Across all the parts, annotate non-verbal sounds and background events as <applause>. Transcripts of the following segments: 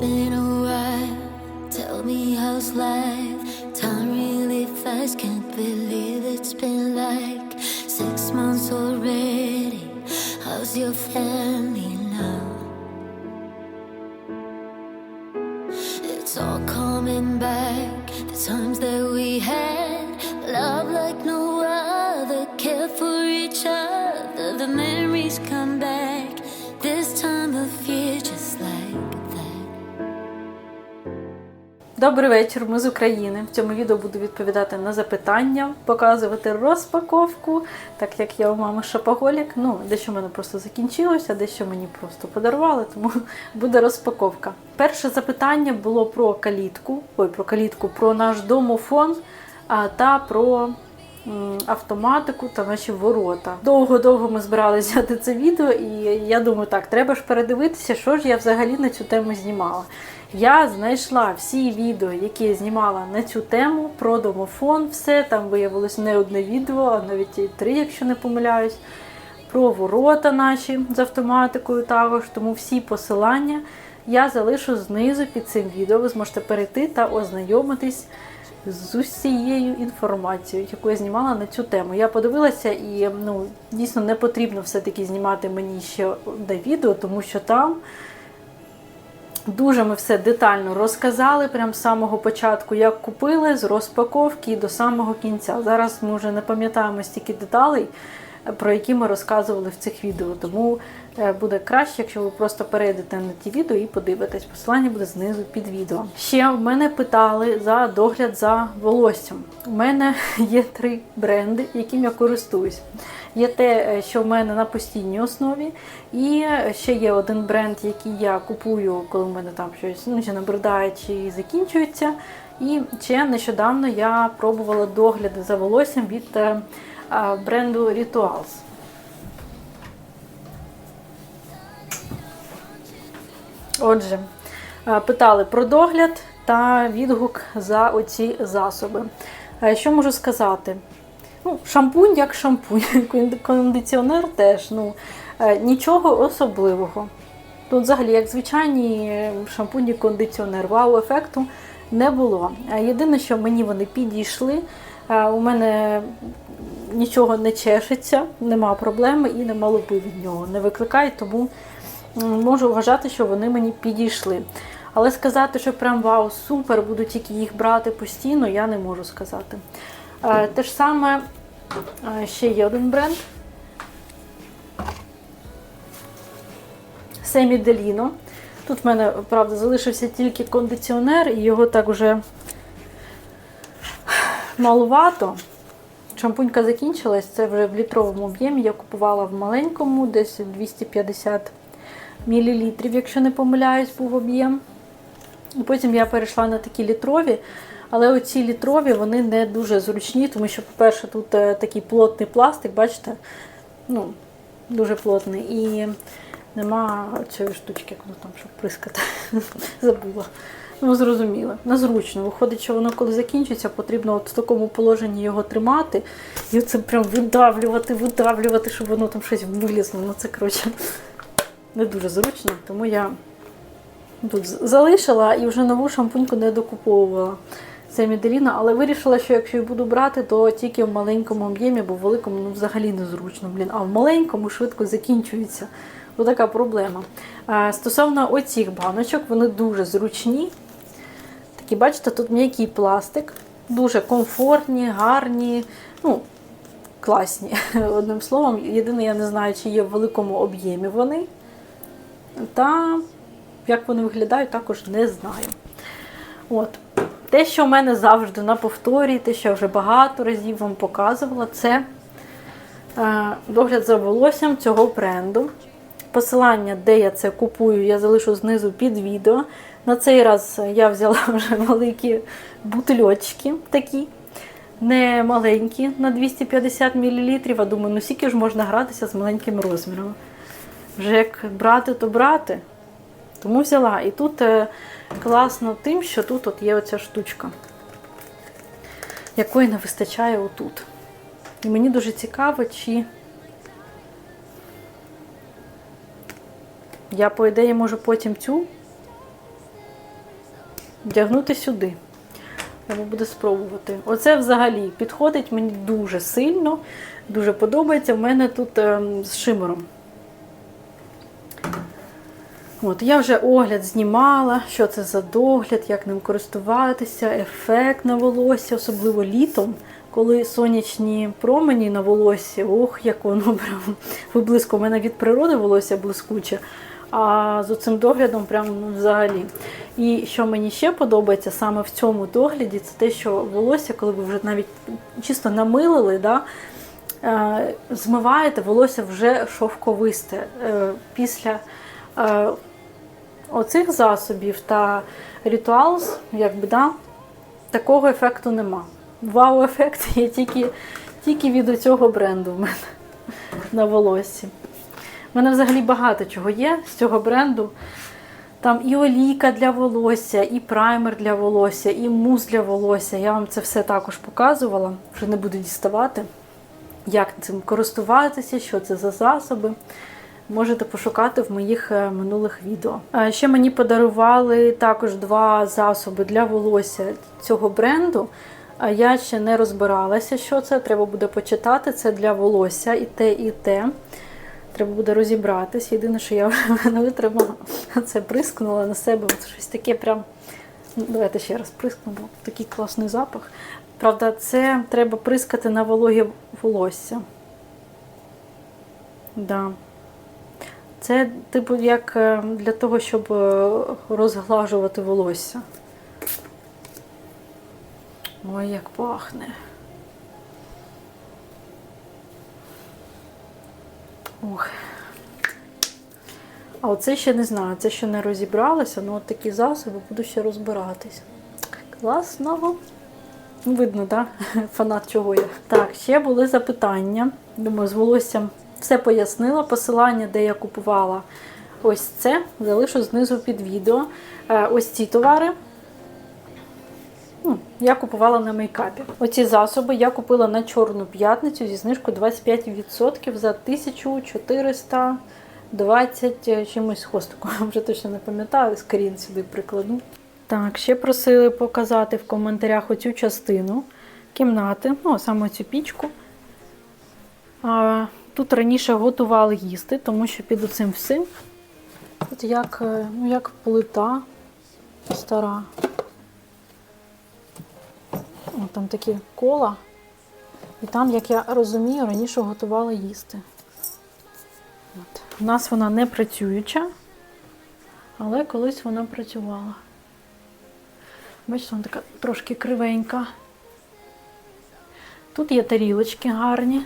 Been a while. Tell me how's life? Time really fast. Can't believe it's been like six months already. How's your family now? It's all coming back. The times that we had, love like no other, care for each other. The memories come back. Добрий вечір, ми з України. В цьому відео буду відповідати на запитання, показувати розпаковку, так як я у мами шопоголік. Ну, дещо в мене просто закінчилося, дещо мені просто подарували, тому <laughs> буде розпаковка. Перше запитання було про калітку, ой, про калітку, про наш домофон та про автоматику та наші ворота. Довго-довго ми збиралися взяти це відео, і я думаю, так, треба ж передивитися, що ж я взагалі на цю тему знімала. Я знайшла всі відео, які я знімала на цю тему про домофон. Все там виявилось не одне відео, а навіть і три, якщо не помиляюсь. Про ворота наші з автоматикою також. Тому всі посилання я залишу знизу під цим відео. Ви зможете перейти та ознайомитись з усією інформацією, яку я знімала на цю тему. Я подивилася і ну, дійсно не потрібно все-таки знімати мені ще одне відео, тому що там. Дуже ми все детально розказали, прямо з самого початку, як купили, з розпаковки до самого кінця. Зараз ми вже не пам'ятаємо стільки деталей, про які ми розказували в цих відео. Тому буде краще, якщо ви просто перейдете на ті відео і подивитесь. Посилання буде знизу під відео. Ще в мене питали за догляд за волоссям. У мене <laughs> є три бренди, яким я користуюсь. Є те, е, що в мене на постійній основі, і ще є один бренд, який я купую, коли в мене там щось ну, чи набридає, чи закінчується. І ще нещодавно я пробувала догляди за волоссям від е, бренду Rituals. Отже, е, питали про догляд та відгук за оці засоби. Е, Що можу сказати? Ну, шампунь як шампунь, <laughs> кондиціонер теж. Ну, е, нічого особливого. Тут взагалі, як звичайні шампуні кондиціонер, вау-ефекту не було. Єдине, що мені вони підійшли, у мене нічого не чешеться, нема проблеми і нема лупи від нього. Не викликають, тому можу вважати, що вони мені підійшли. Але сказати, що прям вау, супер, буду тільки їх брати постійно, я не можу сказати. Е, Те ж саме е, ще є один бренд. Семі Деліно. Тут в мене, правда, залишився тільки кондиціонер, і його так уже малувато. Шампунька закінчилась, це вже в літровому об'ємі. Я купувала в маленькому, десь 250 мл, якщо не помиляюсь, був об'єм. Потім я перейшла на такі літрові. Але оці літрові вони не дуже зручні, тому що, по-перше, тут е, такий плотний пластик, бачите? Ну, дуже плотний. І нема цієї штучки, як воно там, щоб прискати. <laughs> Забула. Ну, зрозуміло. Незручно. Виходить, що воно коли закінчиться, потрібно от в такому положенні його тримати. І оце прям видавлювати, видавлювати, щоб воно там щось вилізло. Ну це коротше не дуже зручно, тому я тут залишила і вже нову шампуньку не докуповувала. Це Меделіна, але вирішила, що якщо я буду брати, то тільки в маленькому об'ємі, бо в великому ну, взагалі незручно. Блін. А в маленькому швидко закінчується. Ось така проблема. Стосовно оцих баночок, вони дуже зручні. Такі, бачите, тут м'який пластик, дуже комфортні, гарні, ну, класні. <laughs> Одним словом, єдине, я не знаю, чи є в великому об'ємі вони. Та як вони виглядають, також не знаю. От. Те, що в мене завжди на повторі, те, що я вже багато разів вам показувала, це е, догляд за волоссям цього бренду. Посилання, де я це купую, я залишу знизу під відео. На цей раз я взяла <laughs> вже великі бутильочки такі, не маленькі, на 250 мл. А думаю, ну скільки ж можна гратися з маленьким розміром. Вже як брати, то брати. Тому взяла. І тут е, класно тим, що тут от є оця штучка, якої не вистачає отут. І мені дуже цікаво, чи я, по ідеї, можу потім цю вдягнути сюди. Треба буде спробувати. Оце взагалі підходить мені дуже сильно, дуже подобається. У мене тут ем, з шимером. От, я вже огляд знімала, що це за догляд, як ним користуватися, ефект на волосся, особливо літом, коли сонячні промені на волосі, ох, як воно <laughs> прям виблиску. У мене від природи волосся блискуче, а з цим доглядом прям ну, взагалі. І що мені ще подобається саме в цьому догляді, це те, що волосся, коли ви вже навіть чисто намилили, да, е, змиваєте, волосся вже шовковисте. Е, Після е, оцих засобів та Rituals, якби, да, такого ефекту нема. Вау-ефект є тільки, тільки від цього бренду в мене <laughs> на волоссі. У мене взагалі багато чого є з цього бренду. Там і олійка для волосся, і праймер для волосся, і мус для волосся. Я вам це все також показувала, вже не буду діставати, як цим користуватися, що це за засоби. Можете пошукати в моїх е, минулих відео. Е, Ще мені подарували також два засоби для волосся цього бренду. Я ще не розбиралася, що це. Треба буде почитати. Це для волосся і те, і те. Треба буде розібратись. Єдине, що я <laughs> вже не витримала, це прискнула на себе. От щось таке прям. Ну, Давайте ще раз прискну, бо такий класний запах. Правда, це треба прискати на вологе волосся. Да. Це, типу, як е, для того, щоб е, розглажувати волосся. Ой, як пахне. Ох. А оце ще не знаю, це ще не розібралося, ну от такі засоби буду ще розбиратись. Класного. Ну, Видно, так? <laughs> Фанат чого я. Так, ще були запитання. Думаю, з волоссям все пояснила. Посилання, де я купувала ось це, залишу знизу під відео. Е, Ось ці товари. Ну, Я купувала на мейкапі. Оці засоби я купила на Чорну п'ятницю зі знижкою 25% за 1420 чимось хвостиком. <laughs> Вже точно не пам'ятаю, скрін сюди прикладу. Так, ще просили показати в коментарях оцю частину кімнати, ну, саме цю пічку. Тут раніше готували їсти, тому що під оцим всім тут як, е, ну, як плита стара. О, там такі кола. І там, як я розумію, раніше готували їсти. От. У нас вона не працююча, але колись вона працювала. Бачите, вона така трошки кривенька. Тут є тарілочки гарні,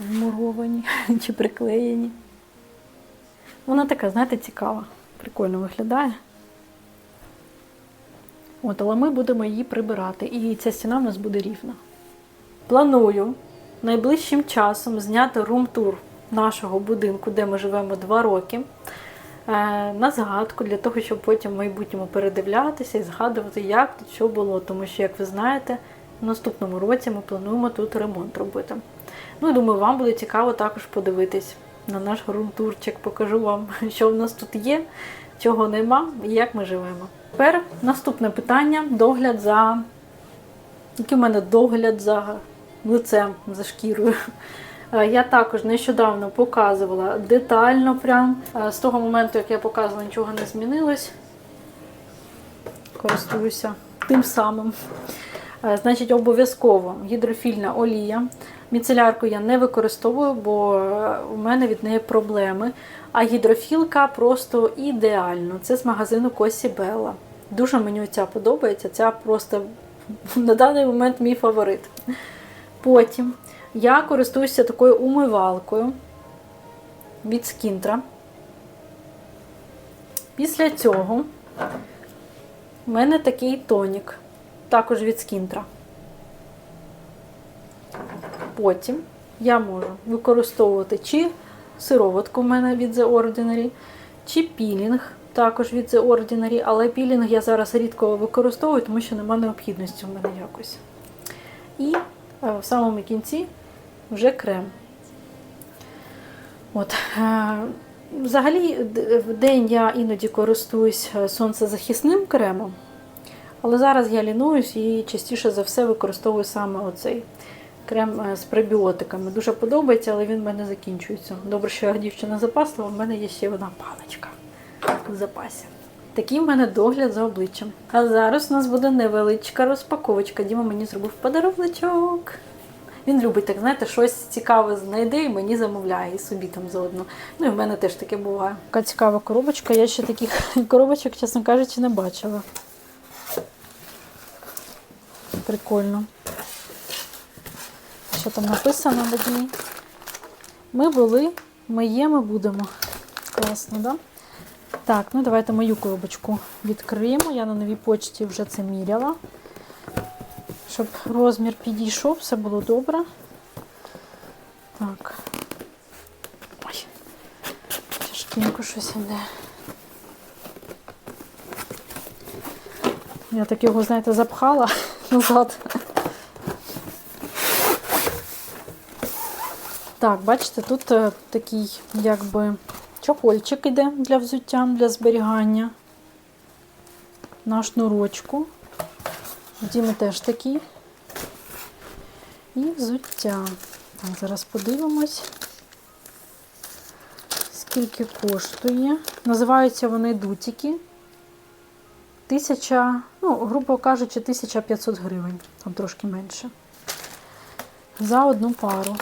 вмуровані <laughs> чи приклеєні. Вона така, знаєте, цікава, прикольно виглядає. От, але ми будемо її прибирати, і ця стіна в нас буде рівна. Планую найближчим часом зняти рум-тур нашого будинку, де ми живемо два роки, е, на згадку, для того, щоб потім в майбутньому передивлятися і згадувати, як тут що було. Тому що, як ви знаєте, наступному році ми плануємо тут ремонт робити. Ну думаю, вам буде цікаво також подивитись на наш рум-турчик. Покажу вам, <laughs> що в нас тут є, чого нема і як ми живемо. Тепер наступне питання: догляд за. Який в мене догляд за лицем, за шкірою. <laughs> Е, Я також нещодавно показувала детально, прям Е, з того моменту, як я показувала, нічого не змінилось. Користуюся тим самим. Е, Значить, обов'язково гідрофільна олія. Міцелярку я не використовую, бо е, у мене від неї проблеми. А гідрофілка просто ідеально. Це з магазину Косі Белла. Дуже мені ця подобається. Ця просто на даний момент мій фаворит. Потім я користуюся такою умивалкою від Скінтра. Після цього в мене такий тонік, також від Скінтра. Потім я можу використовувати чи сироватку в мене від The Ordinary, чи пілінг також від The Ordinary, але пілінг я зараз рідко використовую, тому що немає необхідності в мене якось. І е, в самому кінці вже крем. От. е, Взагалі, в день я іноді користуюсь е, сонцезахисним кремом. Але зараз я лінуюсь і частіше за все використовую саме оцей крем е, з пребіотиками. Дуже подобається, але він в мене закінчується. Добре, що я дівчина запасла, в мене є ще одна паличка в запасі. Такий в мене догляд за обличчям. А зараз у нас буде невеличка розпаковочка. Діма мені зробив подаруночок. Він любить, так знаєте, щось цікаве знайде і мені замовляє, і собі там заодно. Ну і в мене теж таке буває. Така цікава коробочка. Я ще таких <laughs> коробочок, чесно кажучи, не бачила. Прикольно. Що там написано в одній? Ми були, ми є, ми будемо. Класно, да? Так, ну давайте мою коробочку відкриємо. Я на новій почті вже це міряла. Щоб розмір підійшов, все було добре. Так. Ой, тяжкенько щось іде. Я так його, знаєте, запхала назад. Так, бачите, тут е, такий, якби, чохольчик іде для взуття, для зберігання. На шнурочку. У Діми теж такий. І взуття. Так, зараз подивимось, скільки коштує. Називаються вони дутики. Тисяча, ну, грубо кажучи, 1500 гривень, там трошки менше. За одну пару.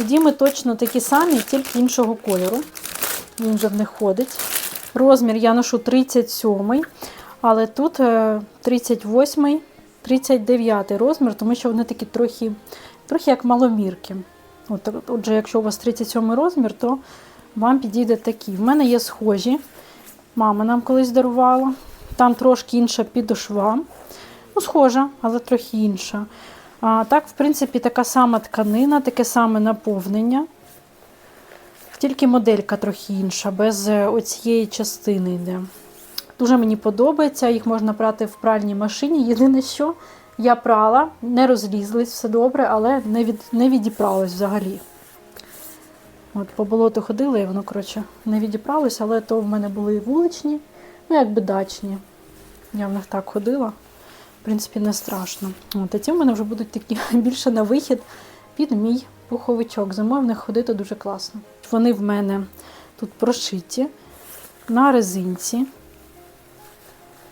У Діми точно такі самі, тільки іншого кольору. Він вже в них ходить. Розмір я ношу 37, але тут е, 38, 39 розмір, тому що вони такі трохи, трохи як маломірки. От, отже, якщо у вас 37 розмір, то вам підійде такий. В мене є схожі. Мама нам колись дарувала. Там трошки інша підошва. Ну, схожа, але трохи інша. А так, в принципі, така сама тканина, таке саме наповнення. Тільки моделька трохи інша, без е, оцієї частини йде. Дуже мені подобається, їх можна прати в пральній машині. Єдине, що я прала, не розлізлись, все добре, але не, від, не відіпралось взагалі. От По болоту ходила і воно, коротше, не відіпралось, але то в мене були вуличні, ну якби дачні. Я в них так ходила. В принципі, не страшно. От, а ці в мене вже будуть такі <laughs> більше на вихід під мій пуховичок. Зимою в них ходити дуже класно. Вони в мене тут прошиті на резинці.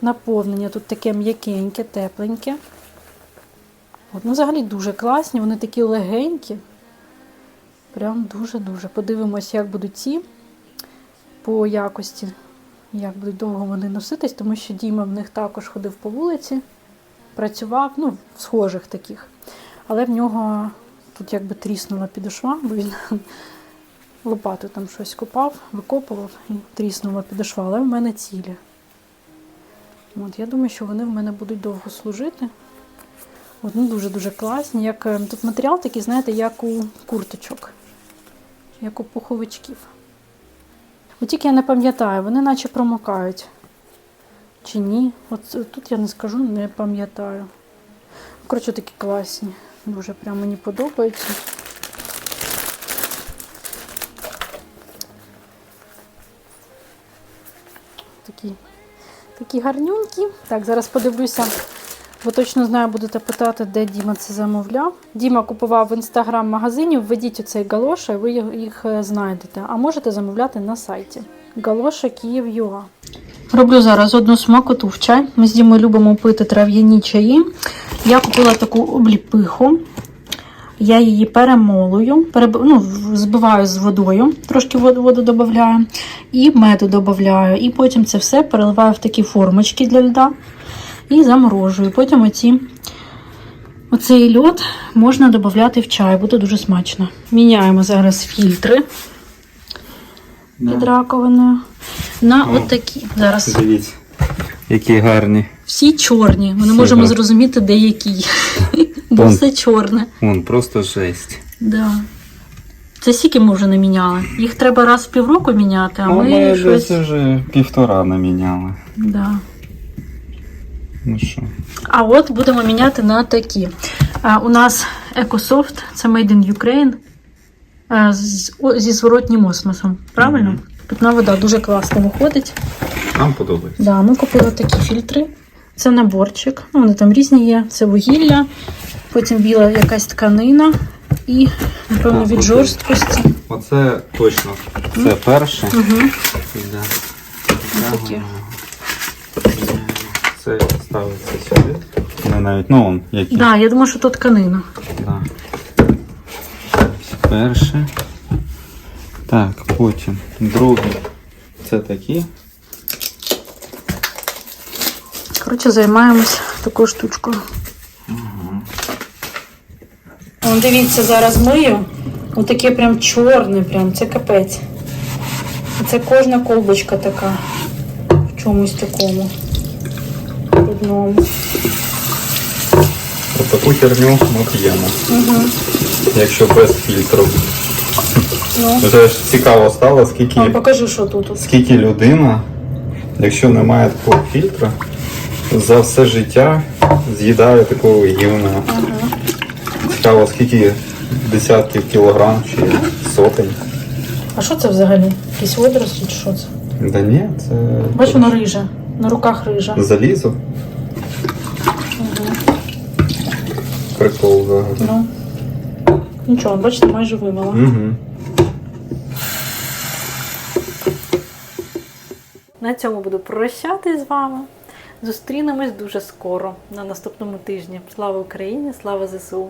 Наповнення тут таке м'якеньке, тепленьке. От, ну, взагалі дуже класні, вони такі легенькі. Прям дуже-дуже. Подивимось, як будуть ці по якості, як будуть довго вони носитись, тому що Діма в них також ходив по вулиці, працював, ну, в схожих таких. Але в нього тут якби тріснула підошва, бо він <laughs> лопату там щось копав, викопував і тріснула підошва, але в мене цілі. От, я думаю, що вони в мене будуть довго служити. От, ну, дуже-дуже класні. Як, е, тут матеріал такий, знаєте, як у курточок, як у пуховичків. От тільки я не пам'ятаю, вони наче промокають. Чи ні? От е, тут я не скажу, не пам'ятаю. Коротше, такі класні. Дуже прям мені подобаються. Такі, такі гарнюнькі. Так, зараз подивлюся. Бо точно знаю, будете питати, де Діма це замовляв. Діма купував в інстаграм-магазині, введіть оцей галоша, і ви їх е, знайдете. А можете замовляти на сайті. Галоша Київ.ua. Роблю зараз одну смакоту в чай. Ми з Дімою любимо пити трав'яні чаї. Я купила таку обліпиху. Я її перемолую, переб... ну, збиваю з водою, трошки воду, воду додаю, і меду додаю. І потім це все переливаю в такі формочки для льда і заморожую. Потім оці, оцей льод можна додати в чай, буде дуже смачно. Міняємо зараз фільтри під раковиною на О. отакі. Зараз Дивіться, які гарні. всі чорні. Ми не можемо зрозуміти, де який. <laughs> Бо все чорне. Вон, просто жесть. Да. Це скільки ми вже не міняли. Їх треба раз в півроку міняти, а Ну, ми, ми щось. десь вже півтора наміняли. Да. Ну що? А от будемо міняти на такі. А, у нас EcoSoft, це Made in Ukraine а, з, о, зі зворотнім осмосом. Правильно? Мгм. Питна вода дуже класно виходить. Нам подобається. Да, ми купили такі фільтри. Це наборчик. Ну, вони там різні є. Це вугілля, потім біла якась тканина і, напевно, від жорсткості. Оце точно. Це перше. Угу. Да. Таке. Це ставиться сюди. Вони навіть, ну, он, які. Да, я думаю, що то тканина. Да. Ось Перше. Так, потім другий. Це такі. Коротше, займаємось такою штучкою. Вон, дивіться, зараз мию. Ось таке прям чорне, прям, це капець. Це кожна колбочка така. В чомусь такому. Брудному. От таку херню ми п'ємо. Угу. Якщо без фільтру. Ну, Вже ж цікаво стало, скільки, вам покажи, що тут. скільки людина, якщо немає такого фільтра, за все життя з'їдає такого гівна. Ага. Цікаво, скільки десятків кілограм чи сотень. А що це взагалі? Якісь водорослі чи що це? Да ні, це Бач, воно риже. На руках риже. залізо. Прикол взагалі. Ну. Нічого, бачите, майже вимила. Угу. На цьому буду прощатись з вами. Зустрінемось дуже скоро на наступному тижні. Слава Україні! Слава ЗСУ!